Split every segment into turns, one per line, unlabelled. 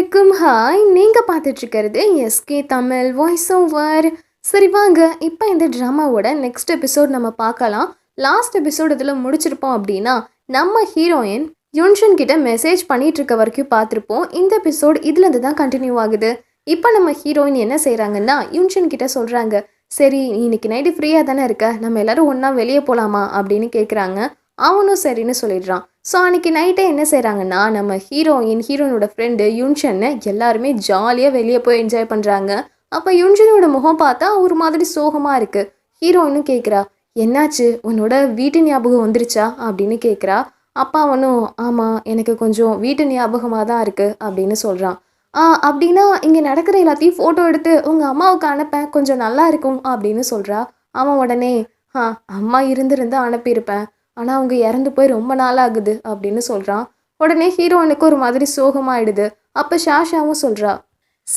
அனைவருக்கும் ஹாய் நீங்கள் பார்த்துட்ருக்கிறது எஸ்கே தமிழ் வாய்ஸ் ஓவர் சரி வாங்க இப்போ இந்த ட்ராமாவோட நெக்ஸ்ட் எபிசோட் நம்ம பார்க்கலாம் லாஸ்ட் எபிசோட் இதில் முடிச்சிருப்போம் அப்படின்னா நம்ம ஹீரோயின் யுன்ஷன் கிட்ட மெசேஜ் பண்ணிட்டு இருக்க வரைக்கும் பார்த்துருப்போம் இந்த எபிசோட் இதுலேருந்து தான் கண்டினியூ ஆகுது இப்போ நம்ம ஹீரோயின் என்ன செய்கிறாங்கன்னா யுன்ஷன் கிட்ட சொல்கிறாங்க சரி இன்னைக்கு நைட்டு ஃப்ரீயாக தானே இருக்க நம்ம எல்லாரும் ஒன்றா வெளியே போகலாமா அப்படின்னு கேட்குறாங்க அவனும் சரின்னு சொல்லிடுறான் ஸோ அன்றைக்கி நைட்டே என்ன செய்கிறாங்கன்னா நம்ம ஹீரோயின் ஹீரோனோட ஃப்ரெண்டு யுன்ஷன்னு எல்லாருமே ஜாலியாக வெளியே போய் என்ஜாய் பண்ணுறாங்க அப்போ யுன்ஷனோட முகம் பார்த்தா ஒரு மாதிரி சோகமாக இருக்குது ஹீரோயினும் கேட்குறா என்னாச்சு உன்னோட வீட்டு ஞாபகம் வந்துருச்சா அப்படின்னு கேட்குறா அப்பா ஒன்றும் ஆமாம் எனக்கு கொஞ்சம் வீட்டு ஞாபகமாக தான் இருக்குது அப்படின்னு சொல்கிறான் ஆ அப்படின்னா இங்கே நடக்கிற எல்லாத்தையும் ஃபோட்டோ எடுத்து உங்கள் அம்மாவுக்கு அனுப்பேன் கொஞ்சம் நல்லா இருக்கும் அப்படின்னு சொல்கிறா அவன் உடனே ஆ அம்மா இருந்திருந்து அனுப்பியிருப்பேன் ஆனால் அவங்க இறந்து போய் ரொம்ப நாள் ஆகுது அப்படின்னு சொல்கிறான் உடனே ஹீரோயினுக்கு ஒரு மாதிரி சோகமாயிடுது அப்போ ஷாஷாவும் சொல்கிறா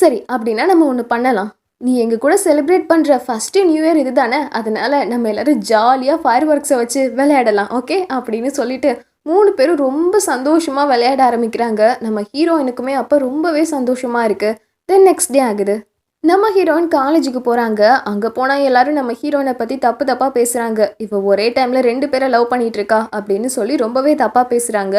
சரி அப்படின்னா நம்ம ஒன்று பண்ணலாம் நீ எங்கள் கூட செலிப்ரேட் பண்ணுற ஃபஸ்ட்டு நியூ இயர் இது தானே அதனால் நம்ம எல்லோரும் ஜாலியாக ஃபயர் ஒர்க்ஸை வச்சு விளையாடலாம் ஓகே அப்படின்னு சொல்லிட்டு மூணு பேரும் ரொம்ப சந்தோஷமாக விளையாட ஆரம்பிக்கிறாங்க நம்ம ஹீரோயினுக்குமே அப்போ ரொம்பவே சந்தோஷமாக இருக்குது தென் நெக்ஸ்ட் டே ஆகுது நம்ம ஹீரோயின் காலேஜுக்கு போகிறாங்க அங்கே போனால் எல்லாரும் நம்ம ஹீரோனை பற்றி தப்பு தப்பாக பேசுகிறாங்க இப்போ ஒரே டைமில் ரெண்டு பேரை லவ் பண்ணிகிட்ருக்கா அப்படின்னு சொல்லி ரொம்பவே தப்பாக பேசுகிறாங்க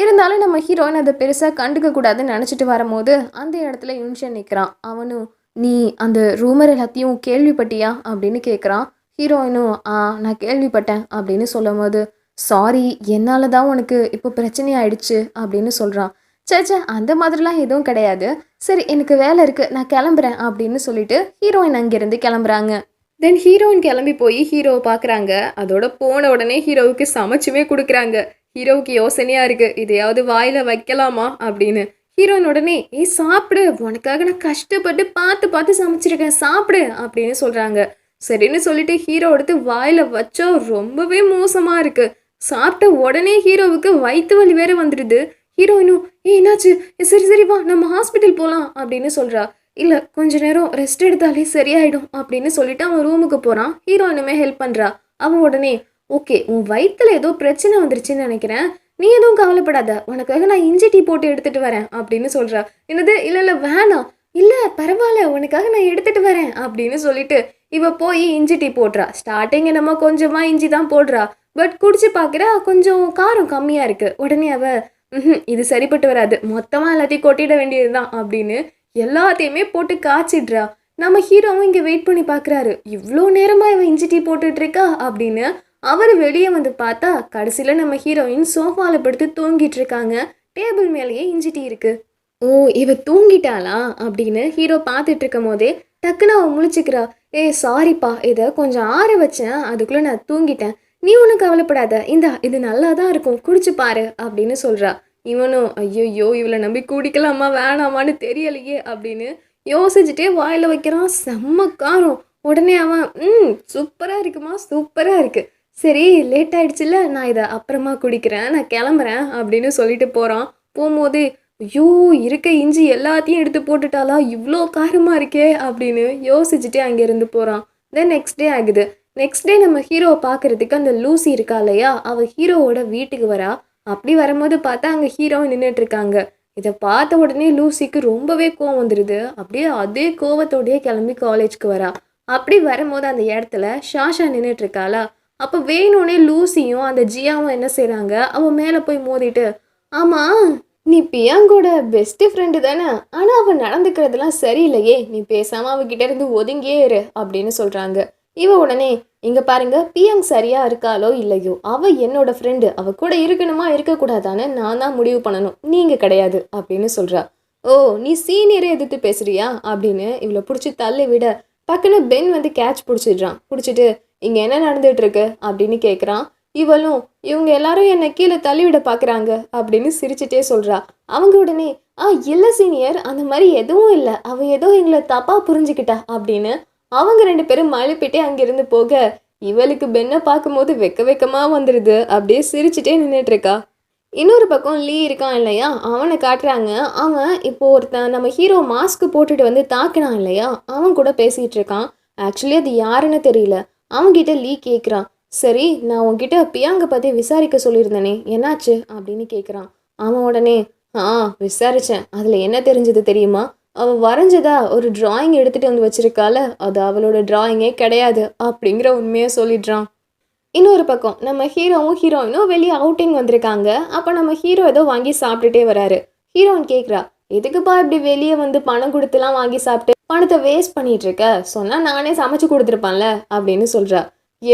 இருந்தாலும் நம்ம ஹீரோயின் அதை பெருசாக கண்டுக்க கூடாதுன்னு நினச்சிட்டு வரும்போது அந்த இடத்துல யூன்ஷன் நிற்கிறான் அவனும் நீ அந்த ரூமர் எல்லாத்தையும் கேள்விப்பட்டியா அப்படின்னு கேட்குறான் ஹீரோயினும் ஆ நான் கேள்விப்பட்டேன் அப்படின்னு சொல்லும் போது சாரி என்னால் தான் உனக்கு இப்போ பிரச்சனையாயிடுச்சு அப்படின்னு சொல்கிறான் சேச்சா அந்த மாதிரிலாம் எதுவும் கிடையாது சரி எனக்கு வேலை இருக்குது நான் கிளம்புறேன் அப்படின்னு சொல்லிட்டு ஹீரோயின் அங்கேருந்து கிளம்புறாங்க தென் ஹீரோயின் கிளம்பி போய் ஹீரோவை பார்க்குறாங்க அதோட போன உடனே ஹீரோவுக்கு சமைச்சுமே கொடுக்குறாங்க ஹீரோவுக்கு யோசனையாக இருக்குது இதையாவது வாயில் வைக்கலாமா அப்படின்னு ஹீரோயின் உடனே ஏ சாப்பிடு உனக்காக நான் கஷ்டப்பட்டு பார்த்து பார்த்து சமைச்சிருக்கேன் சாப்பிடு அப்படின்னு சொல்கிறாங்க சரின்னு சொல்லிட்டு ஹீரோ எடுத்து வாயில் வச்சோ ரொம்பவே மோசமாக இருக்குது சாப்பிட்ட உடனே ஹீரோவுக்கு வயிற்று வலி வேற வந்துடுது ஹீரோயினும் ஏ என்னாச்சு சரி சரி வா நம்ம ஹாஸ்பிட்டல் போகலாம் அப்படின்னு சொல்கிறா இல்லை கொஞ்ச நேரம் ரெஸ்ட் எடுத்தாலே சரியாயிடும் அப்படின்னு சொல்லிட்டு அவன் ரூமுக்கு போகிறான் ஹீரோயினுமே ஹெல்ப் பண்ணுறா அவன் உடனே ஓகே உன் வயிற்றுல ஏதோ பிரச்சனை வந்துருச்சுன்னு நினைக்கிறேன் நீ எதுவும் கவலைப்படாத உனக்காக நான் இஞ்சி டீ போட்டு எடுத்துகிட்டு வரேன் அப்படின்னு சொல்கிறா என்னது இல்லை இல்லை வேணாம் இல்லை பரவாயில்ல உனக்காக நான் எடுத்துகிட்டு வரேன் அப்படின்னு சொல்லிட்டு இவ போய் இஞ்சி டீ போடுறா ஸ்டார்டிங் என்னமோ கொஞ்சமாக இஞ்சி தான் போடுறா பட் குடிச்சு பார்க்குறா கொஞ்சம் காரம் கம்மியாக இருக்குது உடனே அவள் இது சரிப்பட்டு வராது மொத்தமாக எல்லாத்தையும் கொட்டிட வேண்டியது தான் அப்படின்னு எல்லாத்தையுமே போட்டு காய்ச்சிடுறா நம்ம ஹீரோவும் இங்கே வெயிட் பண்ணி பார்க்குறாரு இவ்வளோ நேரமாக இவன் இஞ்சி டீ போட்டுட்ருக்கா அப்படின்னு அவர் வெளியே வந்து பார்த்தா கடைசியில் நம்ம ஹீரோயின் சோஃபாவில் படுத்து தூங்கிட்டு இருக்காங்க டேபிள் மேலேயே இஞ்சி டீ இருக்குது ஓ இவ தூங்கிட்டாளா அப்படின்னு ஹீரோ பார்த்துட்டு இருக்கும் போதே டக்குன்னு அவன் முழிச்சுக்கிறா ஏ சாரிப்பா இதை கொஞ்சம் ஆற வச்சேன் அதுக்குள்ளே நான் தூங்கிட்டேன் நீ ஒன்றும் கவலைப்படாத இந்தா இது நல்லா தான் இருக்கும் குடிச்சு பாரு அப்படின்னு சொல்கிறா இவனும் ஐயோ இவளை நம்பி குடிக்கலாமா வேணாமான்னு தெரியலையே அப்படின்னு யோசிச்சுட்டே வாயில் வைக்கிறான் செம்ம காரம் உடனே அவன் ம் சூப்பராக இருக்குமா சூப்பராக இருக்குது சரி லேட் ஆகிடுச்சுல நான் இதை அப்புறமா குடிக்கிறேன் நான் கிளம்புறேன் அப்படின்னு சொல்லிட்டு போகிறான் போகும்போது ஐயோ இருக்க இஞ்சி எல்லாத்தையும் எடுத்து போட்டுட்டாலா இவ்வளோ காரமாக இருக்கே அப்படின்னு யோசிச்சுட்டே அங்கேருந்து போகிறான் தென் நெக்ஸ்ட் டே ஆகுது நெக்ஸ்ட் டே நம்ம ஹீரோவை பார்க்குறதுக்கு அந்த லூசி இருக்கா இல்லையா அவள் ஹீரோவோட வீட்டுக்கு வரா அப்படி வரும்போது பார்த்தா அங்கே ஹீரோவும் நின்றுட்டுருக்காங்க இதை பார்த்த உடனே லூசிக்கு ரொம்பவே கோவம் வந்துடுது அப்படியே அதே கோவத்தோடையே கிளம்பி காலேஜ்க்கு வரா அப்படி வரும்போது அந்த இடத்துல ஷாஷா நின்றுட்டுருக்காளா அப்போ வேணுன்னே லூசியும் அந்த ஜியாவும் என்ன செய்கிறாங்க அவள் மேலே போய் மோதிட்டு ஆமாம் நீ பியாங்கோட பெஸ்ட்டு ஃப்ரெண்டு தானே ஆனால் அவள் நடந்துக்கிறதெல்லாம் சரியில்லையே நீ பேசாமல் அவகிட்ட இருந்து ஒதுங்கியே இரு அப்படின்னு சொல்கிறாங்க இவ உடனே இங்க பாருங்க பிஎம் சரியா இருக்காளோ இல்லையோ அவ என்னோட ஃப்ரெண்டு அவ கூட இருக்கணுமா இருக்கக்கூடாதான்னு நான் தான் முடிவு பண்ணணும் நீங்க கிடையாது அப்படின்னு சொல்றா ஓ நீ சீனியரை எதிர்த்து பேசுறியா அப்படின்னு இவளை பிடிச்சி தள்ளி விட பக்கன பென் வந்து கேட்ச் பிடிச்சிடுறான் பிடிச்சிட்டு இங்க என்ன நடந்துட்டு இருக்கு அப்படின்னு கேட்குறான் இவளும் இவங்க எல்லாரும் என்னை கீழே தள்ளிவிட பார்க்குறாங்க அப்படின்னு சிரிச்சிட்டே சொல்கிறா அவங்க உடனே ஆ இல்லை சீனியர் அந்த மாதிரி எதுவும் இல்லை அவள் ஏதோ எங்களை தப்பாக புரிஞ்சுக்கிட்டா அப்படின்னு அவங்க ரெண்டு பேரும் மழுப்பிட்டே அங்கிருந்து போக இவளுக்கு பெண்ணை பார்க்கும்போது வெக்க வெக்கமாக வந்துடுது அப்படியே சிரிச்சுட்டே நின்றுட்டுருக்கா இன்னொரு பக்கம் லீ இருக்கான் இல்லையா அவனை காட்டுறாங்க அவன் இப்போ ஒருத்தன் நம்ம ஹீரோ மாஸ்க் போட்டுட்டு வந்து தாக்கினான் இல்லையா அவன் கூட பேசிகிட்டு இருக்கான் ஆக்சுவலி அது யாருன்னு தெரியல அவன்கிட்ட லீ கேட்குறான் சரி நான் உன்கிட்ட பியாங்க பற்றி விசாரிக்க சொல்லியிருந்தனே என்னாச்சு அப்படின்னு கேட்குறான் அவன் உடனே ஆ விசாரித்தேன் அதில் என்ன தெரிஞ்சது தெரியுமா அவள் வரைஞ்சதா ஒரு டிராயிங் எடுத்துகிட்டு வந்து வச்சுருக்கால அது அவளோட டிராயிங்கே கிடையாது அப்படிங்கிற உண்மையை சொல்லிடுறான் இன்னொரு பக்கம் நம்ம ஹீரோவும் ஹீரோயினும் வெளியே அவுட்டிங் வந்திருக்காங்க அப்போ நம்ம ஹீரோ ஏதோ வாங்கி சாப்பிட்டுட்டே வராரு ஹீரோயின் கேட்குறா எதுக்குப்பா இப்படி வெளியே வந்து பணம் கொடுத்துலாம் வாங்கி சாப்பிட்டு பணத்தை வேஸ்ட் பண்ணிட்டு இருக்க சொன்னால் நானே சமைச்சு கொடுத்துருப்பான்ல அப்படின்னு சொல்கிறா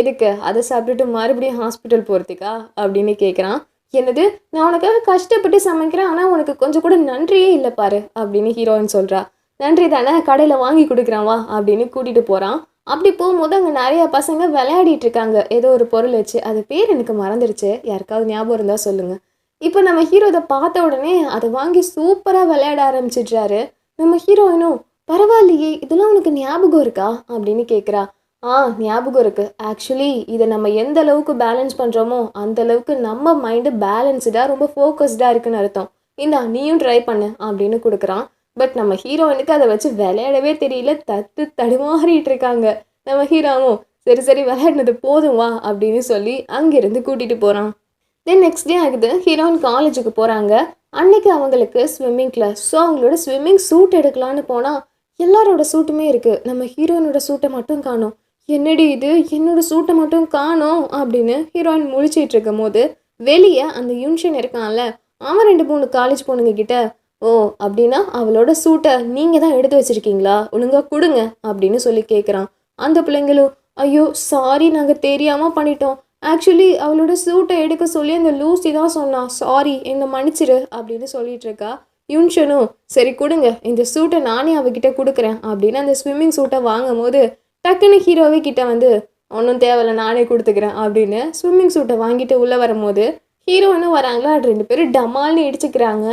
எதுக்கு அதை சாப்பிட்டுட்டு மறுபடியும் ஹாஸ்பிட்டல் போகிறதுக்கா அப்படின்னு கேட்குறான் என்னது நான் உனக்காக கஷ்டப்பட்டு சமைக்கிறேன் ஆனால் உனக்கு கொஞ்சம் கூட நன்றியே இல்லை பாரு அப்படின்னு ஹீரோயின் சொல்கிறா நன்றி தானே கடையில் வாங்கி கொடுக்குறான் வா அப்படின்னு கூட்டிகிட்டு போகிறான் அப்படி போகும்போது அங்கே நிறையா பசங்க விளையாடிட்டு இருக்காங்க ஏதோ ஒரு பொருள் வச்சு அது பேர் எனக்கு மறந்துடுச்சு யாருக்காவது ஞாபகம் இருந்தால் சொல்லுங்கள் இப்போ நம்ம ஹீரோ இதை பார்த்த உடனே அதை வாங்கி சூப்பராக விளையாட ஆரம்பிச்சிடுறாரு நம்ம ஹீரோயினும் பரவாயில்லையே இதெல்லாம் உனக்கு ஞாபகம் இருக்கா அப்படின்னு கேட்குறா ஆ ஞாபகம் இருக்குது ஆக்சுவலி இதை நம்ம எந்த அளவுக்கு பேலன்ஸ் பண்ணுறோமோ அந்த அளவுக்கு நம்ம மைண்டு பேலன்ஸ்டாக ரொம்ப ஃபோக்கஸ்டாக இருக்குன்னு அர்த்தம் இந்தா நீயும் ட்ரை பண்ணு அப்படின்னு கொடுக்குறான் பட் நம்ம ஹீரோயினுக்கு அதை வச்சு விளையாடவே தெரியல தத்து தடுமாறிட்டு இருக்காங்க நம்ம ஹீரோவும் சரி சரி விளையாடினது போதும் வா அப்படின்னு சொல்லி அங்கேருந்து கூட்டிகிட்டு போகிறான் தென் நெக்ஸ்ட் டே ஆகுது ஹீரோயின் காலேஜுக்கு போகிறாங்க அன்னைக்கு அவங்களுக்கு ஸ்விம்மிங் கிளாஸ் ஸோ அவங்களோட ஸ்விம்மிங் சூட் எடுக்கலான்னு போனால் எல்லாரோட சூட்டுமே இருக்குது நம்ம ஹீரோயினோட சூட்டை மட்டும் காணும் என்னடி இது என்னோட சூட்டை மட்டும் காணும் அப்படின்னு ஹீரோயின் முழிச்சிட்டு இருக்கும் போது வெளியே அந்த யூன்ஷன் இருக்கான்ல அவன் ரெண்டு மூணு காலேஜ் பொண்ணுங்க கிட்ட ஓ அப்படின்னா அவளோட சூட்டை நீங்கள் தான் எடுத்து வச்சுருக்கீங்களா ஒழுங்காக கொடுங்க அப்படின்னு சொல்லி கேட்குறான் அந்த பிள்ளைங்களும் ஐயோ சாரி நாங்கள் தெரியாமல் பண்ணிட்டோம் ஆக்சுவலி அவளோட சூட்டை எடுக்க சொல்லி அந்த லூசி தான் சொன்னான் சாரி என்னை மன்னிச்சிரு அப்படின்னு சொல்லிட்டு இருக்கா யூன்ஷனும் சரி கொடுங்க இந்த சூட்டை நானே அவகிட்ட கொடுக்குறேன் அப்படின்னு அந்த ஸ்விம்மிங் சூட்டை வாங்கும் போது டக்குன்னு ஹீரோவே கிட்டே வந்து ஒன்றும் தேவையில்லை நானே கொடுத்துக்கிறேன் அப்படின்னு ஸ்விம்மிங் சூட்டை வாங்கிட்டு உள்ளே வரும்போது ஹீரோயினும் வராங்களா அது ரெண்டு பேரும் டமால்னு இடிச்சுக்கிறாங்க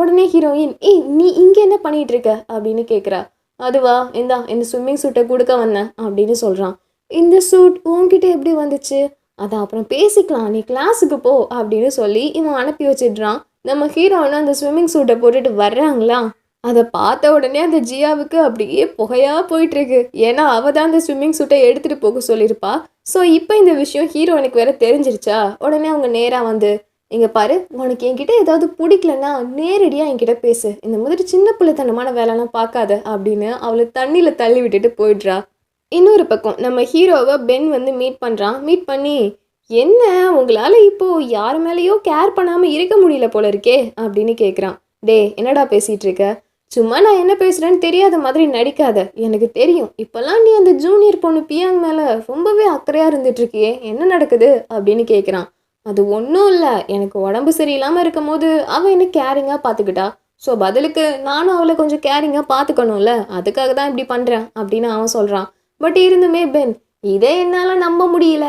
உடனே ஹீரோயின் ஏய் நீ இங்கே என்ன பண்ணிகிட்டு இருக்க அப்படின்னு கேட்குறா அதுவா இந்தா இந்த ஸ்விம்மிங் சூட்டை கொடுக்க வந்தேன் அப்படின்னு சொல்கிறான் இந்த சூட் உன்கிட்ட எப்படி வந்துச்சு அதை அப்புறம் பேசிக்கலாம் நீ கிளாஸுக்கு போ அப்படின்னு சொல்லி இவன் அனுப்பி வச்சிடுறான் நம்ம ஹீரோன்னு அந்த ஸ்விம்மிங் சூட்டை போட்டுட்டு வர்றாங்களா அதை பார்த்த உடனே அந்த ஜியாவுக்கு அப்படியே புகையாக போயிட்டுருக்கு ஏன்னா அவள் தான் அந்த ஸ்விம்மிங் சூட்டை எடுத்துகிட்டு போக சொல்லியிருப்பா ஸோ இப்போ இந்த விஷயம் ஹீரோயினுக்கு வேற தெரிஞ்சிருச்சா உடனே அவங்க நேராக வந்து இங்கே பாரு உனக்கு என்கிட்ட ஏதாவது பிடிக்கலன்னா நேரடியாக என்கிட்ட பேசு இந்த மாதிரி சின்ன பிள்ளைத்தனமான வேலைலாம் பார்க்காத அப்படின்னு அவளை தண்ணியில் தள்ளி விட்டுட்டு போயிடுறா இன்னொரு பக்கம் நம்ம ஹீரோவை பென் வந்து மீட் பண்ணுறான் மீட் பண்ணி என்ன உங்களால் இப்போது யார் மேலேயோ கேர் பண்ணாமல் இருக்க முடியல போல இருக்கே அப்படின்னு கேட்குறான் டே என்னடா பேசிகிட்டு இருக்க சும்மா நான் என்ன பேசுகிறேன்னு தெரியாத மாதிரி நடிக்காத எனக்கு தெரியும் இப்போல்லாம் நீ அந்த ஜூனியர் பொண்ணு பியாங் மேலே ரொம்பவே அக்கறையாக இருந்துட்டுருக்கியே என்ன நடக்குது அப்படின்னு கேட்குறான் அது ஒன்றும் இல்லை எனக்கு உடம்பு சரியில்லாமல் இருக்கும் போது அவள் என்ன கேரிங்காக பார்த்துக்கிட்டா ஸோ பதிலுக்கு நானும் அவளை கொஞ்சம் கேரிங்காக பார்த்துக்கணும்ல அதுக்காக தான் இப்படி பண்ணுறேன் அப்படின்னு அவன் சொல்கிறான் பட் இருந்துமே பென் இதே என்னால் நம்ப முடியல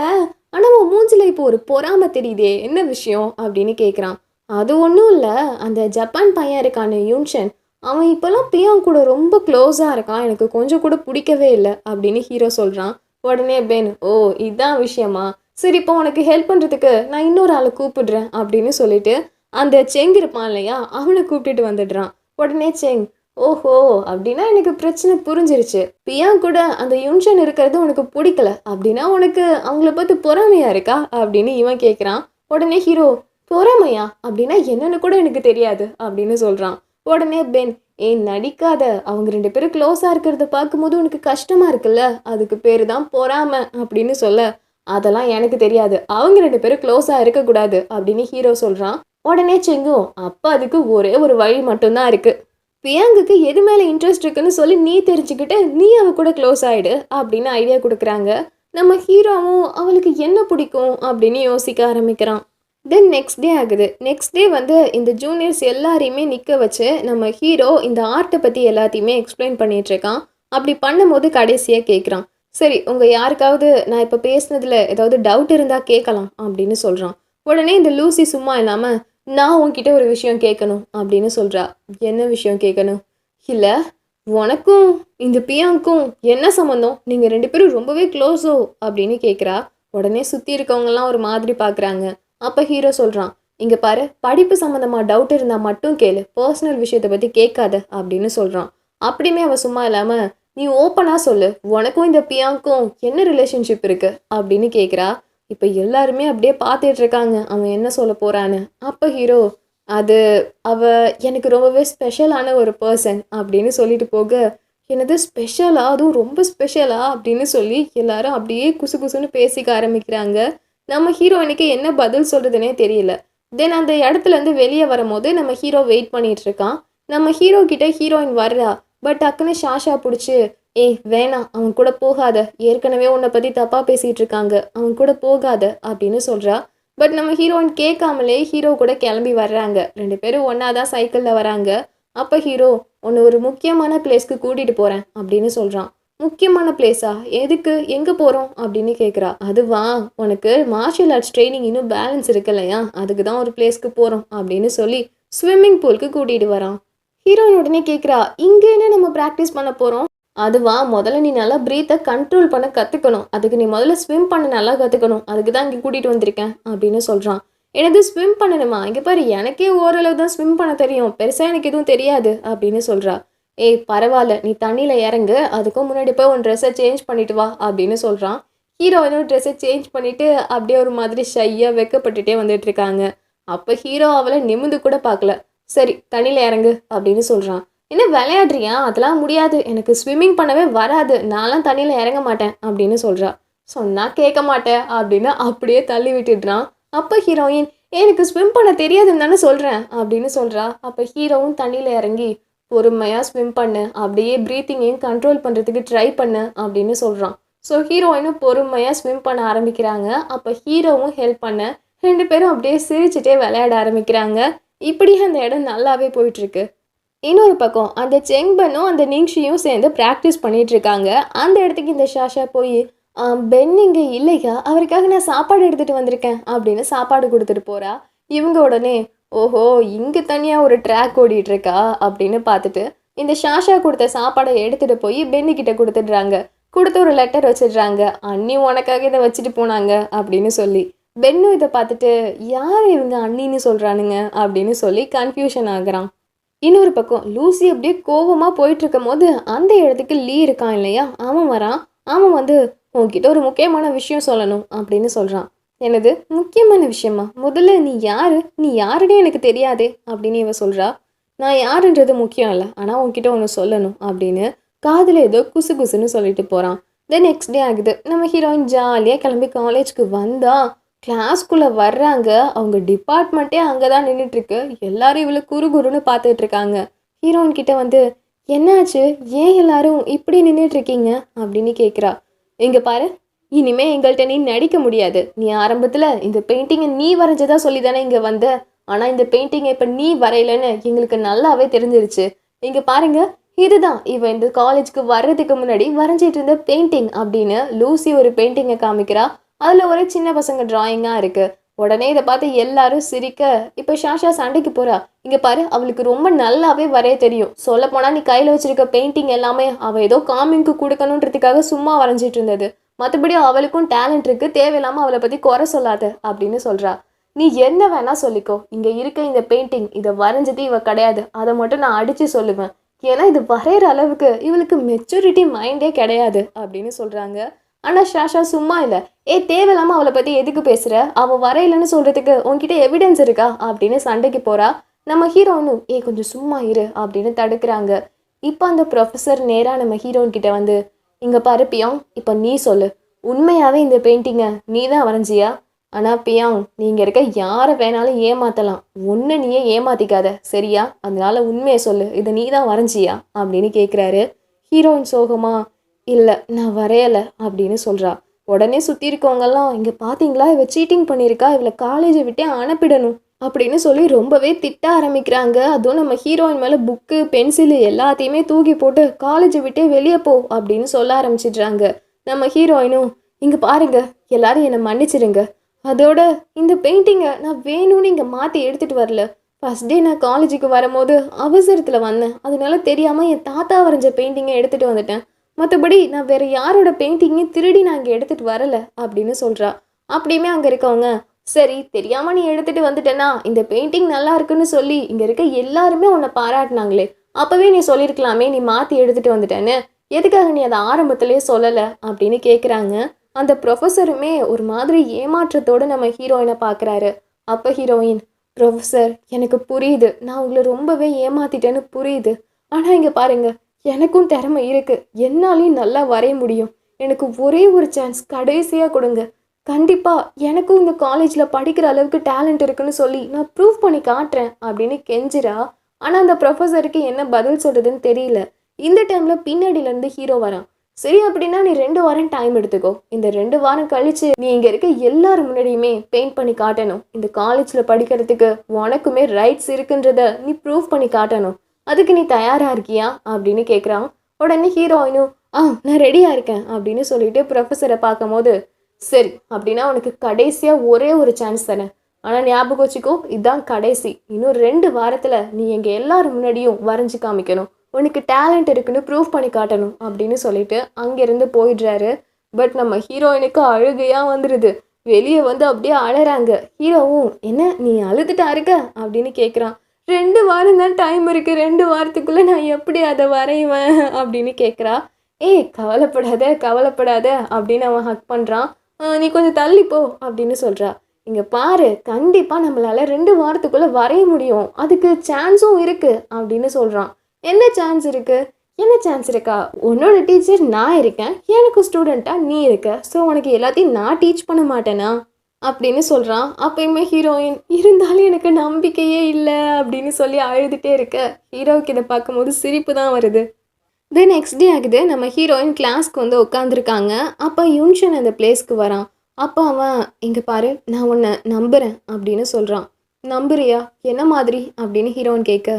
ஆனால் உன் மூஞ்சில் இப்போ ஒரு பொறாமை தெரியுதே என்ன விஷயம் அப்படின்னு கேட்குறான் அது ஒன்றும் இல்லை அந்த ஜப்பான் பையன் இருக்கான யூன்ஷன் அவன் இப்போல்லாம் பியான் கூட ரொம்ப க்ளோஸாக இருக்கான் எனக்கு கொஞ்சம் கூட பிடிக்கவே இல்லை அப்படின்னு ஹீரோ சொல்கிறான் உடனே பென் ஓ இதுதான் விஷயமா சரி இப்போ உனக்கு ஹெல்ப் பண்ணுறதுக்கு நான் இன்னொரு ஆளை கூப்பிடுறேன் அப்படின்னு சொல்லிட்டு அந்த செங் இருப்பான் இல்லையா அவனை கூப்பிட்டுட்டு வந்துடுறான் உடனே செங் ஓஹோ அப்படின்னா எனக்கு பிரச்சனை புரிஞ்சிருச்சு பியாங் கூட அந்த யுன்ஷன் இருக்கிறது உனக்கு பிடிக்கல அப்படின்னா உனக்கு அவங்கள பார்த்து பொறாமையா இருக்கா அப்படின்னு இவன் கேட்குறான் உடனே ஹீரோ பொறாமையா அப்படின்னா என்னென்னு கூட எனக்கு தெரியாது அப்படின்னு சொல்கிறான் உடனே பென் ஏன் நடிக்காத அவங்க ரெண்டு பேரும் க்ளோஸாக இருக்கிறத பார்க்கும்போது உனக்கு கஷ்டமாக இருக்குல்ல அதுக்கு பேர் தான் பொறாம அப்படின்னு சொல்ல அதெல்லாம் எனக்கு தெரியாது அவங்க ரெண்டு பேரும் க்ளோஸாக இருக்கக்கூடாது அப்படின்னு ஹீரோ சொல்கிறான் உடனே செங்கும் அப்போ அதுக்கு ஒரே ஒரு வழி மட்டும்தான் இருக்குது பியாங்குக்கு எது மேலே இன்ட்ரெஸ்ட் இருக்குன்னு சொல்லி நீ தெரிஞ்சுக்கிட்டு நீ அவ கூட க்ளோஸ் ஆகிடு அப்படின்னு ஐடியா கொடுக்குறாங்க நம்ம ஹீரோவும் அவளுக்கு என்ன பிடிக்கும் அப்படின்னு யோசிக்க ஆரம்பிக்கிறான் தென் நெக்ஸ்ட் டே ஆகுது நெக்ஸ்ட் டே வந்து இந்த ஜூனியர்ஸ் எல்லாரையுமே நிற்க வச்சு நம்ம ஹீரோ இந்த ஆர்ட்டை பற்றி எல்லாத்தையுமே எக்ஸ்பிளைன் பண்ணிகிட்ருக்கான் அப்படி பண்ணும்போது கடைசியாக கேட்குறான் சரி உங்கள் யாருக்காவது நான் இப்போ பேசுனதில் ஏதாவது டவுட் இருந்தால் கேட்கலாம் அப்படின்னு சொல்கிறான் உடனே இந்த லூசி சும்மா இல்லாமல் நான் உங்ககிட்ட ஒரு விஷயம் கேட்கணும் அப்படின்னு சொல்கிறா என்ன விஷயம் கேட்கணும் இல்லை உனக்கும் இந்த பியாங்க்கும் என்ன சம்மந்தம் நீங்கள் ரெண்டு பேரும் ரொம்பவே க்ளோஸோ அப்படின்னு கேட்குறா உடனே சுற்றி இருக்கவங்கலாம் ஒரு மாதிரி பார்க்குறாங்க அப்போ ஹீரோ சொல்கிறான் இங்கே பாரு படிப்பு சம்மந்தமாக டவுட் இருந்தால் மட்டும் கேளு பர்சனல் விஷயத்தை பற்றி கேட்காத அப்படின்னு சொல்கிறான் அப்படியுமே அவள் சும்மா இல்லாமல் நீ ஓப்பனாக சொல்லு உனக்கும் இந்த பியாங்க்கும் என்ன ரிலேஷன்ஷிப் இருக்குது அப்படின்னு கேட்குறா இப்போ எல்லாருமே அப்படியே பார்த்துட்ருக்காங்க இருக்காங்க அவன் என்ன சொல்ல போகிறான்னு அப்போ ஹீரோ அது அவ எனக்கு ரொம்பவே ஸ்பெஷலான ஒரு பர்சன் அப்படின்னு சொல்லிட்டு போக எனது ஸ்பெஷலாக அதுவும் ரொம்ப ஸ்பெஷலாக அப்படின்னு சொல்லி எல்லாரும் அப்படியே குசு குசுன்னு பேசிக்க ஆரம்பிக்கிறாங்க நம்ம ஹீரோயினுக்கு என்ன பதில் சொல்கிறதுனே தெரியல தென் அந்த இடத்துலேருந்து வெளியே வரும்போது நம்ம ஹீரோ வெயிட் பண்ணிகிட்டு இருக்கான் நம்ம ஹீரோ கிட்ட ஹீரோயின் வர்றா பட் டக்குன்னு ஷாஷா பிடிச்சி ஏய் வேணாம் அவன் கூட போகாத ஏற்கனவே உன்னை பற்றி தப்பாக பேசிகிட்டு இருக்காங்க அவன் கூட போகாத அப்படின்னு சொல்கிறா பட் நம்ம ஹீரோயின் கேட்காமலே ஹீரோ கூட கிளம்பி வர்றாங்க ரெண்டு பேரும் ஒன்றா தான் சைக்கிளில் வராங்க அப்போ ஹீரோ உன்னை ஒரு முக்கியமான பிளேஸ்க்கு கூட்டிகிட்டு போகிறேன் அப்படின்னு சொல்கிறான் முக்கியமான பிளேஸா எதுக்கு எங்கே போகிறோம் அப்படின்னு கேட்குறா அதுவா உனக்கு மார்ஷியல் ஆர்ட்ஸ் ட்ரைனிங் இன்னும் பேலன்ஸ் இருக்கு இல்லையா அதுக்கு தான் ஒரு பிளேஸ்க்கு போகிறோம் அப்படின்னு சொல்லி ஸ்விம்மிங் பூலுக்கு கூட்டிகிட்டு வரான் ஹீரோயின் உடனே கேட்குறா இங்கே என்ன நம்ம ப்ராக்டிஸ் பண்ண போகிறோம் அதுவா முதல்ல நீ நல்லா ப்ரீத்தை கண்ட்ரோல் பண்ண கற்றுக்கணும் அதுக்கு நீ முதல்ல ஸ்விம் பண்ண நல்லா கற்றுக்கணும் அதுக்கு தான் இங்கே கூட்டிகிட்டு வந்திருக்கேன் அப்படின்னு சொல்கிறான் எனது ஸ்விம் பண்ணணுமா இங்கே பாரு எனக்கே ஓரளவு தான் ஸ்விம் பண்ண தெரியும் பெருசாக எனக்கு எதுவும் தெரியாது அப்படின்னு சொல்கிறா ஏய் பரவாயில்ல நீ தண்ணியில் இறங்கு அதுக்கும் முன்னாடி போய் உன் ட்ரெஸ்ஸை சேஞ்ச் பண்ணிட்டு வா அப்படின்னு சொல்கிறான் ஹீரோயினும் ட்ரெஸ்ஸை சேஞ்ச் பண்ணிவிட்டு அப்படியே ஒரு மாதிரி ஷையாக வெக்கப்பட்டுட்டே வந்துட்டு இருக்காங்க அப்போ ஹீரோ அவளை நிமிந்து கூட பார்க்கல சரி தண்ணியில் இறங்கு அப்படின்னு சொல்கிறான் என்ன விளையாடுறியா அதெல்லாம் முடியாது எனக்கு ஸ்விம்மிங் பண்ணவே வராது நான்லாம் தண்ணியில் இறங்க மாட்டேன் அப்படின்னு சொல்கிறா சொன்னால் கேட்க மாட்டேன் அப்படின்னு அப்படியே தள்ளி விட்டுடுறான் அப்போ ஹீரோயின் எனக்கு ஸ்விம் பண்ண தெரியாதுன்னு தானே சொல்கிறேன் அப்படின்னு சொல்கிறா அப்போ ஹீரோவும் தண்ணியில் இறங்கி பொறுமையாக ஸ்விம் பண்ணு அப்படியே ப்ரீத்திங்கையும் கண்ட்ரோல் பண்ணுறதுக்கு ட்ரை பண்ணு அப்படின்னு சொல்கிறான் ஸோ ஹீரோயினும் பொறுமையாக ஸ்விம் பண்ண ஆரம்பிக்கிறாங்க அப்போ ஹீரோவும் ஹெல்ப் பண்ண ரெண்டு பேரும் அப்படியே சிரிச்சுட்டே விளையாட ஆரம்பிக்கிறாங்க இப்படி அந்த இடம் நல்லாவே போயிட்டுருக்கு இன்னொரு பக்கம் அந்த செங்பனும் அந்த நிங்ஷியும் சேர்ந்து ப்ராக்டிஸ் பண்ணிகிட்ருக்காங்க அந்த இடத்துக்கு இந்த ஷாஷா போய் பென் இங்கே இல்லையா அவருக்காக நான் சாப்பாடு எடுத்துகிட்டு வந்திருக்கேன் அப்படின்னு சாப்பாடு கொடுத்துட்டு போகிறா இவங்க உடனே ஓஹோ இங்கே தனியாக ஒரு ட்ராக் ஓடிட்டுருக்கா அப்படின்னு பார்த்துட்டு இந்த ஷாஷா கொடுத்த சாப்பாடை எடுத்துகிட்டு போய் பென்னிக்கிட்ட கொடுத்துடுறாங்க கொடுத்து ஒரு லெட்டர் வச்சிடுறாங்க அண்ணி உனக்காக இதை வச்சுட்டு போனாங்க அப்படின்னு சொல்லி பென்னு இதை பார்த்துட்டு யார் இவங்க அண்ணின்னு சொல்கிறானுங்க அப்படின்னு சொல்லி கன்ஃபியூஷன் ஆகுறான் இன்னொரு பக்கம் லூசி அப்படியே கோபமாக போயிட்டுருக்கும் போது அந்த இடத்துக்கு லீ இருக்கான் இல்லையா அவன் வரான் அவன் வந்து உன்கிட்ட ஒரு முக்கியமான விஷயம் சொல்லணும் அப்படின்னு சொல்கிறான் எனது முக்கியமான விஷயமா முதல்ல நீ யார் நீ யாருடைய எனக்கு தெரியாதே அப்படின்னு இவ சொல்றா நான் யாருன்றது முக்கியம் இல்லை ஆனால் உன்கிட்ட ஒன்று சொல்லணும் அப்படின்னு காதில் ஏதோ குசு குசுன்னு சொல்லிட்டு போகிறான் தென் நெக்ஸ்ட் டே ஆகுது நம்ம ஹீரோயின் ஜாலியாக கிளம்பி காலேஜ்க்கு வந்தா கிளாஸ்க்குள்ளே வர்றாங்க அவங்க டிபார்ட்மெண்ட்டே அங்கே தான் நின்றுட்டுருக்கு எல்லாரும் இவ்வளோ குறு குருன்னு பார்த்துட்டு இருக்காங்க ஹீரோயின் கிட்ட வந்து என்னாச்சு ஏன் எல்லாரும் இப்படி நின்றுட்டு இருக்கீங்க அப்படின்னு கேட்குறா இங்கே பாரு இனிமே எங்கள்கிட்ட நீ நடிக்க முடியாது நீ ஆரம்பத்தில் இந்த பெயிண்டிங்கை நீ வரைஞ்சதா சொல்லி தானே இங்கே வந்த ஆனால் இந்த பெயிண்டிங்கை இப்போ நீ வரையலைன்னு எங்களுக்கு நல்லாவே தெரிஞ்சிருச்சு இங்கே பாருங்க இதுதான் இவன் இந்த காலேஜுக்கு வர்றதுக்கு முன்னாடி வரைஞ்சிட்டு இருந்த பெயிண்டிங் அப்படின்னு லூசி ஒரு பெயிண்டிங்கை காமிக்கிறா அதில் ஒரு சின்ன பசங்க டிராயிங்காக இருக்குது உடனே இதை பார்த்து எல்லாரும் சிரிக்க இப்போ ஷாஷா சண்டைக்கு போகிறா இங்கே பாரு அவளுக்கு ரொம்ப நல்லாவே வரைய தெரியும் சொல்லப்போனால் நீ கையில் வச்சிருக்க பெயிண்டிங் எல்லாமே அவள் ஏதோ காமிங்க்கு கொடுக்கணுன்றதுக்காக சும்மா வரைஞ்சிட்டு இருந்தது மற்றபடி அவளுக்கும் டேலண்ட் இருக்குது தேவையில்லாமல் அவளை பற்றி குறை சொல்லாத அப்படின்னு சொல்கிறா நீ என்ன வேணால் சொல்லிக்கோ இங்கே இருக்க இந்த பெயிண்டிங் இதை வரைஞ்சது இவ கிடையாது அதை மட்டும் நான் அடித்து சொல்லுவேன் ஏன்னா இது வரைகிற அளவுக்கு இவளுக்கு மெச்சூரிட்டி மைண்டே கிடையாது அப்படின்னு சொல்கிறாங்க ஆனால் ஷாஷா சும்மா இல்லை ஏ தேவையில்லாமல் அவளை பற்றி எதுக்கு பேசுகிற அவள் வரையிலன்னு சொல்கிறதுக்கு உன்கிட்ட எவிடன்ஸ் இருக்கா அப்படின்னு சண்டைக்கு போகிறா நம்ம ஹீரோனும் ஏ கொஞ்சம் சும்மா இரு அப்படின்னு தடுக்கிறாங்க இப்போ அந்த ப்ரொஃபஸர் நேராக நம்ம ஹீரோன்கிட்ட வந்து இங்கே பாரு பியாங் இப்போ நீ சொல்லு உண்மையாகவே இந்த பெயிண்டிங்கை நீ தான் வரைஞ்சியா ஆனால் பியாங் நீங்கள் இருக்க யாரை வேணாலும் ஏமாற்றலாம் ஒன்று நீயே ஏமாற்றிக்காத சரியா அதனால உண்மையை சொல்லு இதை நீ தான் வரைஞ்சியா அப்படின்னு கேட்குறாரு ஹீரோயின் சோகமா இல்லை நான் வரையலை அப்படின்னு சொல்கிறா உடனே சுற்றி இருக்கவங்கெல்லாம் இங்கே பார்த்தீங்களா இவள் சீட்டிங் பண்ணியிருக்கா இவளை காலேஜை விட்டே அனுப்பிடணும் அப்படின்னு சொல்லி ரொம்பவே திட்ட ஆரம்பிக்கிறாங்க அதுவும் நம்ம ஹீரோயின் மேலே புக்கு பென்சிலு எல்லாத்தையுமே தூக்கி போட்டு காலேஜை விட்டே வெளியே போ அப்படின்னு சொல்ல ஆரம்பிச்சிடுறாங்க நம்ம ஹீரோயினும் இங்கே பாருங்க எல்லாரும் என்னை மன்னிச்சிருங்க அதோட இந்த பெயிண்டிங்கை நான் வேணும்னு இங்கே மாற்றி எடுத்துகிட்டு வரல ஃபஸ்ட் டே நான் காலேஜுக்கு வரும்போது அவசரத்தில் வந்தேன் அதனால தெரியாமல் என் தாத்தா வரைஞ்ச பெயிண்டிங்கை எடுத்துகிட்டு வந்துட்டேன் மற்றபடி நான் வேறு யாரோட பெயிண்டிங்கையும் திருடி நான் இங்கே எடுத்துகிட்டு வரல அப்படின்னு சொல்கிறா அப்படியுமே அங்கே இருக்கவங்க சரி தெரியாமல் நீ எடுத்துகிட்டு வந்துட்டேன்னா இந்த பெயிண்டிங் நல்லா இருக்குன்னு சொல்லி இங்கே இருக்க எல்லாருமே உன்னை பாராட்டினாங்களே அப்போவே நீ சொல்லியிருக்கலாமே நீ மாற்றி எடுத்துகிட்டு வந்துட்டேன்னு எதுக்காக நீ அதை ஆரம்பத்துலேயே சொல்லலை அப்படின்னு கேட்குறாங்க அந்த ப்ரொஃபஸருமே ஒரு மாதிரி ஏமாற்றத்தோடு நம்ம ஹீரோயினை பார்க்குறாரு அப்போ ஹீரோயின் ப்ரொஃபஸர் எனக்கு புரியுது நான் உங்களை ரொம்பவே ஏமாத்திட்டேன்னு புரியுது ஆனால் இங்கே பாருங்க எனக்கும் திறமை இருக்குது என்னாலையும் நல்லா வரைய முடியும் எனக்கு ஒரே ஒரு சான்ஸ் கடைசியாக கொடுங்க கண்டிப்பாக எனக்கும் இந்த காலேஜில் படிக்கிற அளவுக்கு டேலண்ட் இருக்குன்னு சொல்லி நான் ப்ரூவ் பண்ணி காட்டுறேன் அப்படின்னு கெஞ்சிரா ஆனால் அந்த ப்ரொஃபஸருக்கு என்ன பதில் சொல்கிறதுன்னு தெரியல இந்த டைமில் பின்னாடியிலேருந்து ஹீரோ வரான் சரி அப்படின்னா நீ ரெண்டு வாரம் டைம் எடுத்துக்கோ இந்த ரெண்டு வாரம் கழிச்சு நீ இங்கே இருக்க எல்லார் முன்னாடியுமே பெயிண்ட் பண்ணி காட்டணும் இந்த காலேஜில் படிக்கிறதுக்கு உனக்குமே ரைட்ஸ் இருக்குன்றத நீ ப்ரூவ் பண்ணி காட்டணும் அதுக்கு நீ தயாராக இருக்கியா அப்படின்னு கேட்குறான் உடனே ஹீரோயினும் ஆ நான் ரெடியாக இருக்கேன் அப்படின்னு சொல்லிட்டு ப்ரொஃபஸரை பார்க்கும் போது சரி அப்படின்னா உனக்கு கடைசியாக ஒரே ஒரு சான்ஸ் தானே ஆனால் ஞாபகம் வச்சுக்கோ இதுதான் கடைசி இன்னும் ரெண்டு வாரத்தில் நீ எங்கள் எல்லார் முன்னாடியும் வரைஞ்சி காமிக்கணும் உனக்கு டேலண்ட் இருக்குன்னு ப்ரூவ் பண்ணி காட்டணும் அப்படின்னு சொல்லிட்டு அங்கேருந்து போயிடுறாரு பட் நம்ம ஹீரோயினுக்கு அழுகையாக வந்துடுது வெளியே வந்து அப்படியே அழறாங்க ஹீரோவும் என்ன நீ அழுதுட்டா இருக்க அப்படின்னு கேட்குறான் ரெண்டு வாரம் தான் டைம் இருக்குது ரெண்டு வாரத்துக்குள்ளே நான் எப்படி அதை வரைவேன் அப்படின்னு கேட்குறா ஏய் கவலைப்படாத கவலைப்படாத அப்படின்னு அவன் ஹக் பண்ணுறான் நீ கொஞ்சம் தள்ளிப்போ அப்படின்னு சொல்கிறா இங்கே பாரு கண்டிப்பாக நம்மளால் ரெண்டு வாரத்துக்குள்ளே வரைய முடியும் அதுக்கு சான்ஸும் இருக்குது அப்படின்னு சொல்கிறான் என்ன சான்ஸ் இருக்குது என்ன சான்ஸ் இருக்கா உன்னோட டீச்சர் நான் இருக்கேன் எனக்கு ஸ்டூடெண்ட்டாக நீ இருக்க ஸோ உனக்கு எல்லாத்தையும் நான் டீச் பண்ண மாட்டேனா அப்படின்னு சொல்கிறான் அப்பயுமே ஹீரோயின் இருந்தாலும் எனக்கு நம்பிக்கையே இல்லை அப்படின்னு சொல்லி அழுதுகிட்டே இருக்க ஹீரோவுக்கு இதை பார்க்கும்போது சிரிப்பு தான் வருது தென் நெக்ஸ்ட் டே ஆகுது நம்ம ஹீரோயின் கிளாஸ்க்கு வந்து உட்காந்துருக்காங்க அப்போ யூன்ஷன் அந்த பிளேஸ்க்கு வரான் அப்போ அவன் இங்கே பாரு நான் உன்னை நம்புகிறேன் அப்படின்னு சொல்கிறான் நம்புறியா என்ன மாதிரி அப்படின்னு ஹீரோயின் கேட்க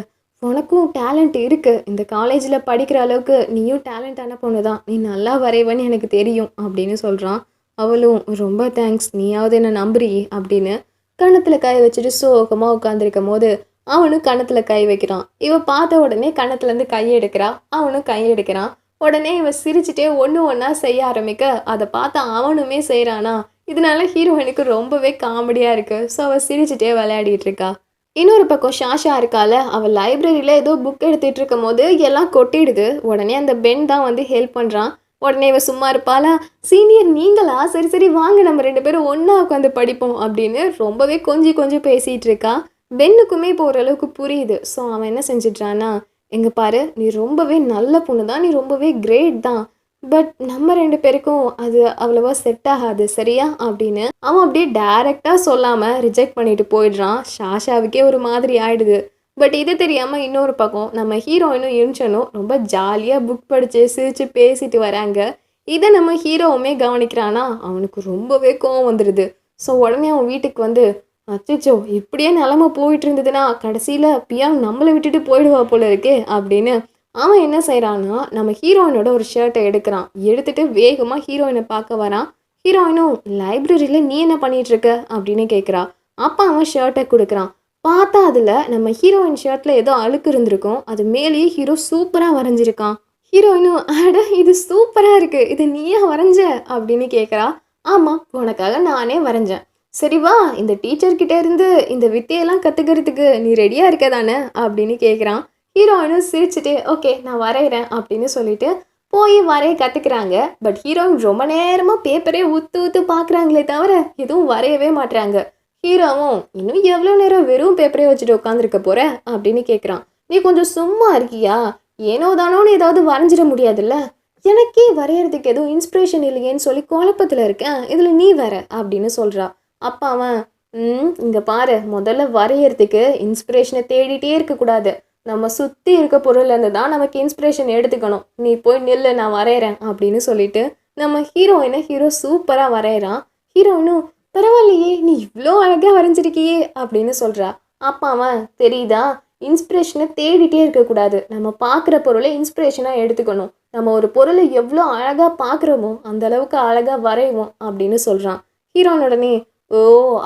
உனக்கும் டேலண்ட் இருக்குது இந்த காலேஜில் படிக்கிற அளவுக்கு நீயும் டேலண்டான பொண்ணு தான் நீ நல்லா வரைவன்னு எனக்கு தெரியும் அப்படின்னு சொல்கிறான் அவளும் ரொம்ப தேங்க்ஸ் நீயாவது என்ன நம்புறியே அப்படின்னு கணத்தில் காய வச்சுட்டு சோகமாக உட்காந்துருக்கும் போது அவனும் கணத்தில் கை வைக்கிறான் இவ பார்த்த உடனே கணத்துலேருந்து கை எடுக்கிறான் அவனும் கை எடுக்கிறான் உடனே இவன் சிரிச்சுட்டே ஒன்று ஒன்றா செய்ய ஆரம்பிக்க அதை பார்த்து அவனுமே செய்கிறானா இதனால ஹீரோயினுக்கு ரொம்பவே காமெடியாக இருக்குது ஸோ அவள் சிரிச்சுட்டே விளையாடிட்டு இருக்கா இன்னொரு பக்கம் ஷாஷா இருக்கால அவள் லைப்ரரியில் ஏதோ புக் எடுத்துகிட்டு இருக்கும் போது எல்லாம் கொட்டிடுது உடனே அந்த பென் தான் வந்து ஹெல்ப் பண்ணுறான் உடனே இவன் சும்மா இருப்பாளா சீனியர் நீங்களா சரி சரி வாங்க நம்ம ரெண்டு பேரும் ஒன்றா உட்காந்து படிப்போம் அப்படின்னு ரொம்பவே கொஞ்சி கொஞ்சம் பேசிகிட்டு இருக்கா பென்னுக்குமே இப்போ ஓரளவுக்கு புரியுது ஸோ அவன் என்ன செஞ்சிட்றான்னா எங்கே பாரு நீ ரொம்பவே நல்ல பொண்ணு தான் நீ ரொம்பவே கிரேட் தான் பட் நம்ம ரெண்டு பேருக்கும் அது அவ்வளோவா செட் ஆகாது சரியா அப்படின்னு அவன் அப்படியே டேரெக்டாக சொல்லாமல் ரிஜெக்ட் பண்ணிட்டு போயிடுறான் ஷாஷாவுக்கே ஒரு மாதிரி ஆயிடுது பட் இது தெரியாமல் இன்னொரு பக்கம் நம்ம ஹீரோயினும் இன்ச்சனும் ரொம்ப ஜாலியாக புக் படித்து சிரித்து பேசிட்டு வராங்க இதை நம்ம ஹீரோவுமே கவனிக்கிறானா அவனுக்கு ரொம்பவே கோவம் வந்துடுது ஸோ உடனே அவன் வீட்டுக்கு வந்து அச்சோ இப்படியே நிலமை போயிட்டு இருந்ததுன்னா கடைசியில் பியா நம்மளை விட்டுட்டு போயிடுவா போல இருக்கே அப்படின்னு அவன் என்ன செய்கிறான்னா நம்ம ஹீரோயினோட ஒரு ஷர்ட்டை எடுக்கிறான் எடுத்துட்டு வேகமாக ஹீரோயினை பார்க்க வரான் ஹீரோயினும் லைப்ரரியில் நீ என்ன பண்ணிகிட்ருக்க அப்படின்னு கேட்குறா அப்போ அவன் ஷர்ட்டை கொடுக்குறான் பார்த்தா அதில் நம்ம ஹீரோயின் ஷர்ட்டில் ஏதோ அழுக்கு இருந்திருக்கும் அது மேலேயே ஹீரோ சூப்பராக வரைஞ்சிருக்கான் ஹீரோயினும் அட இது சூப்பராக இருக்குது இது நீயா வரைஞ்ச அப்படின்னு கேட்குறா ஆமாம் உனக்காக நானே வரைஞ்சேன் சரி வா இந்த டீச்சர்கிட்ட இருந்து இந்த வித்தையெல்லாம் கற்றுக்கிறதுக்கு நீ ரெடியாக இருக்க தானே அப்படின்னு கேட்குறான் ஹீரோயினும் சிரிச்சுட்டு ஓகே நான் வரைகிறேன் அப்படின்னு சொல்லிட்டு போய் வரைய கற்றுக்குறாங்க பட் ஹீரோயின் ரொம்ப நேரமாக பேப்பரே ஊற்று ஊற்று பார்க்குறாங்களே தவிர எதுவும் வரையவே மாட்டுறாங்க ஹீரோவும் இன்னும் எவ்வளோ நேரம் வெறும் பேப்பரே வச்சுட்டு உட்காந்துருக்க போகிற அப்படின்னு கேட்குறான் நீ கொஞ்சம் சும்மா இருக்கியா ஏனோ தானோன்னு ஏதாவது வரைஞ்சிட முடியாதுல்ல எனக்கே வரைகிறதுக்கு எதுவும் இன்ஸ்பிரேஷன் இல்லையேன்னு சொல்லி குழப்பத்தில் இருக்கேன் இதில் நீ வர அப்படின்னு சொல்கிறா அப்போ அவன் ம் இங்கே பாரு முதல்ல வரையறதுக்கு இன்ஸ்பிரேஷனை தேடிட்டே இருக்கக்கூடாது நம்ம சுற்றி இருக்க பொருள்லேருந்து தான் நமக்கு இன்ஸ்பிரேஷன் எடுத்துக்கணும் நீ போய் நில்லு நான் வரைகிறேன் அப்படின்னு சொல்லிட்டு நம்ம ஹீரோயினை ஹீரோ சூப்பராக வரைகிறான் ஹீரோயினும் பரவாயில்லையே நீ இவ்வளோ அழகாக வரைஞ்சிருக்கியே அப்படின்னு சொல்கிறா அப்போ அவன் தெரியுதா இன்ஸ்பிரேஷனை தேடிட்டே இருக்கக்கூடாது நம்ம பார்க்குற பொருளை இன்ஸ்பிரேஷனாக எடுத்துக்கணும் நம்ம ஒரு பொருளை எவ்வளோ அழகாக பார்க்குறோமோ அந்த அளவுக்கு அழகாக வரைவோம் அப்படின்னு சொல்கிறான் ஹீரோனுடனே ஓ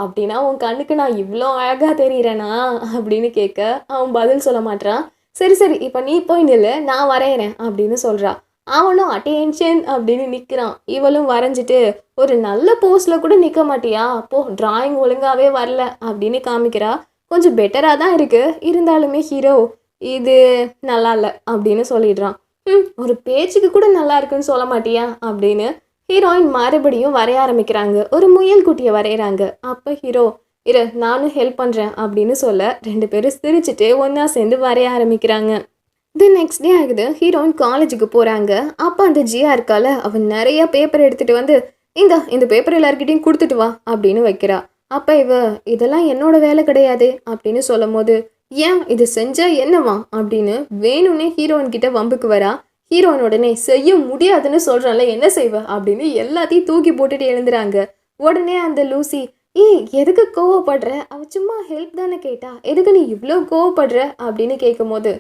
அப்படின்னா உன் கண்ணுக்கு நான் இவ்வளோ அழகாக தெரிகிறேனா அப்படின்னு கேட்க அவன் பதில் சொல்ல மாட்டான் சரி சரி இப்போ நீ போய் நில்லு நான் வரைகிறேன் அப்படின்னு சொல்கிறா அவனும் அட்டென்ஷன் அப்படின்னு நிற்கிறான் இவளும் வரைஞ்சிட்டு ஒரு நல்ல போஸ்டில் கூட நிற்க மாட்டியா போ டிராயிங் ஒழுங்காகவே வரல அப்படின்னு காமிக்கிறா கொஞ்சம் பெட்டராக தான் இருக்குது இருந்தாலுமே ஹீரோ இது நல்லா இல்லை அப்படின்னு சொல்லிடுறான் ம் ஒரு பேச்சுக்கு கூட நல்லா இருக்குன்னு சொல்ல மாட்டியா அப்படின்னு ஹீரோயின் மறுபடியும் வரைய ஆரம்பிக்கிறாங்க ஒரு முயல் குட்டியை வரைகிறாங்க அப்போ ஹீரோ இரு நானும் ஹெல்ப் பண்ணுறேன் அப்படின்னு சொல்ல ரெண்டு பேரும் சிரிச்சுட்டு ஒன்றா சேர்ந்து வரைய ஆரம்பிக்கிறாங்க தி நெக்ஸ்ட் டே ஆகுது ஹீரோயின் காலேஜுக்கு போகிறாங்க அப்போ அந்த ஜியா இருக்கால அவன் நிறைய பேப்பர் எடுத்துகிட்டு வந்து இந்த இந்த பேப்பர் எல்லாருக்கிட்டையும் கொடுத்துட்டு வா அப்படின்னு வைக்கிறா அப்போ இவ இதெல்லாம் என்னோட வேலை கிடையாது அப்படின்னு சொல்லும் போது ஏன் இது செஞ்சால் என்னவா அப்படின்னு வேணும்னே ஹீரோயின் கிட்ட வம்புக்கு வரா ஹீரோயின் உடனே செய்ய முடியாதுன்னு சொல்கிறான்ல என்ன செய்வேன் அப்படின்னு எல்லாத்தையும் தூக்கி போட்டுட்டு எழுந்துறாங்க உடனே அந்த லூசி ஏய் எதுக்கு கோவப்படுற அவ சும்மா ஹெல்ப் தானே கேட்டா எதுக்கு நீ இவ்வளோ கோவப்படுற அப்படின்னு கேட்கும் போது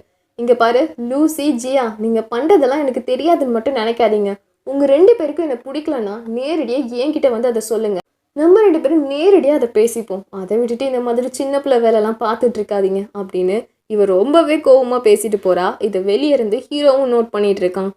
இங்கே பாரு லூசி ஜியா நீங்கள் பண்ணுறதெல்லாம் எனக்கு தெரியாதுன்னு மட்டும் நினைக்காதீங்க உங்கள் ரெண்டு பேருக்கும் என்னை பிடிக்கலன்னா நேரடியாக என்கிட்ட வந்து அதை சொல்லுங்கள் நம்ம ரெண்டு பேரும் நேரடியாக அதை பேசிப்போம் அதை விட்டுட்டு இந்த மாதிரி சின்ன பிள்ளை வேலைலாம் பார்த்துட்டு அப்படின்னு இவர் ரொம்பவே கோவமாக பேசிட்டு போகிறா இதை இருந்து ஹீரோவும் நோட் பண்ணிகிட்டு இருக்கான்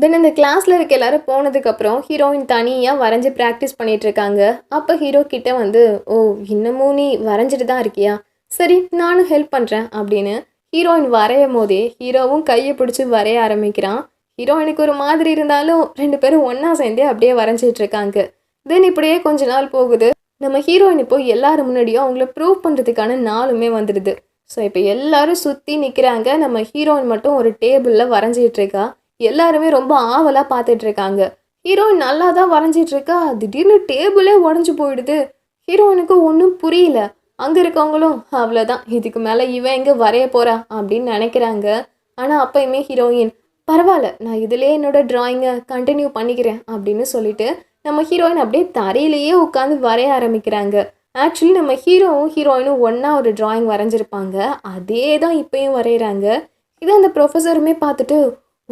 தென் இந்த கிளாஸில் இருக்க எல்லாரும் போனதுக்கப்புறம் ஹீரோயின் தனியாக வரைஞ்சி ப்ராக்டிஸ் இருக்காங்க அப்போ ஹீரோ கிட்டே வந்து ஓ இன்னமும் நீ வரைஞ்சிட்டு தான் இருக்கியா சரி நானும் ஹெல்ப் பண்ணுறேன் அப்படின்னு ஹீரோயின் வரையும் போதே ஹீரோவும் கையை பிடிச்சி வரைய ஆரம்பிக்கிறான் ஹீரோயினுக்கு ஒரு மாதிரி இருந்தாலும் ரெண்டு பேரும் ஒன்றா சேர்ந்தே அப்படியே வரைஞ்சிட்டு இருக்காங்க தென் இப்படியே கொஞ்ச நாள் போகுது நம்ம ஹீரோயின் இப்போ எல்லாரும் முன்னாடியும் அவங்கள ப்ரூவ் பண்ணுறதுக்கான நாளுமே வந்துடுது ஸோ இப்போ எல்லாரும் சுற்றி நிற்கிறாங்க நம்ம ஹீரோயின் மட்டும் ஒரு டேபிளில் வரைஞ்சிகிட்ருக்கா எல்லாருமே ரொம்ப ஆவலாக பார்த்துட்ருக்காங்க ஹீரோயின் நல்லா தான் வரைஞ்சிட்ருக்கா திடீர்னு டேபிளே உடஞ்சி போயிடுது ஹீரோயினுக்கு ஒன்றும் புரியல அங்கே இருக்கவங்களும் அவ்வளோதான் இதுக்கு மேலே இவன் எங்கே வரைய போகிறா அப்படின்னு நினைக்கிறாங்க ஆனால் அப்பயுமே ஹீரோயின் பரவாயில்ல நான் இதிலே என்னோடய ட்ராயிங்கை கண்டினியூ பண்ணிக்கிறேன் அப்படின்னு சொல்லிட்டு நம்ம ஹீரோயின் அப்படியே தரையிலேயே உட்காந்து வரைய ஆரம்பிக்கிறாங்க ஆக்சுவலி நம்ம ஹீரோவும் ஹீரோயினும் ஒன்றா ஒரு ட்ராயிங் வரைஞ்சிருப்பாங்க அதே தான் இப்போயும் வரைகிறாங்க இதை அந்த ப்ரொஃபஸருமே பார்த்துட்டு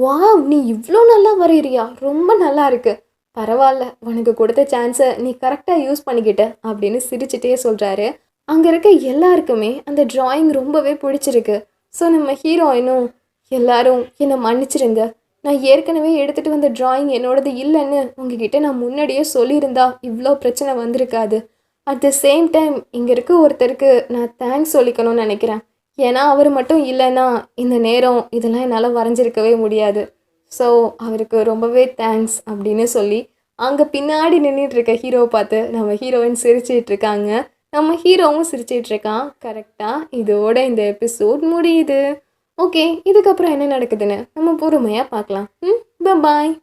வா நீ இவ்வளோ நல்லா வரைகிறியா ரொம்ப நல்லா இருக்குது பரவாயில்ல உனக்கு கொடுத்த சான்ஸை நீ கரெக்டாக யூஸ் பண்ணிக்கிட்ட அப்படின்னு சிரிச்சிட்டே சொல்கிறாரு அங்கே இருக்க எல்லாருக்குமே அந்த ட்ராயிங் ரொம்பவே பிடிச்சிருக்கு ஸோ நம்ம ஹீரோயினும் எல்லாரும் என்னை மன்னிச்சிருங்க நான் ஏற்கனவே எடுத்துகிட்டு வந்த ட்ராயிங் என்னோடது இல்லைன்னு உங்ககிட்ட நான் முன்னாடியே சொல்லியிருந்தா இவ்வளோ பிரச்சனை வந்திருக்காது அட் த சேம் டைம் இங்கே இருக்க ஒருத்தருக்கு நான் தேங்க்ஸ் சொல்லிக்கணும்னு நினைக்கிறேன் ஏன்னா அவர் மட்டும் இல்லைன்னா இந்த நேரம் இதெல்லாம் என்னால் வரைஞ்சிருக்கவே முடியாது ஸோ அவருக்கு ரொம்பவே தேங்க்ஸ் அப்படின்னு சொல்லி அங்கே பின்னாடி நின்றுட்டு இருக்க ஹீரோவை பார்த்து நம்ம ஹீரோயின் சிரிச்சிட்டு இருக்காங்க நம்ம ஹீரோவும் சிரிச்சிட்டு இருக்கான் கரெக்டாக இதோட இந்த எபிசோட் முடியுது ஓகே இதுக்கப்புறம் என்ன நடக்குதுன்னு நம்ம பொறுமையாக பார்க்கலாம் ம் பாய்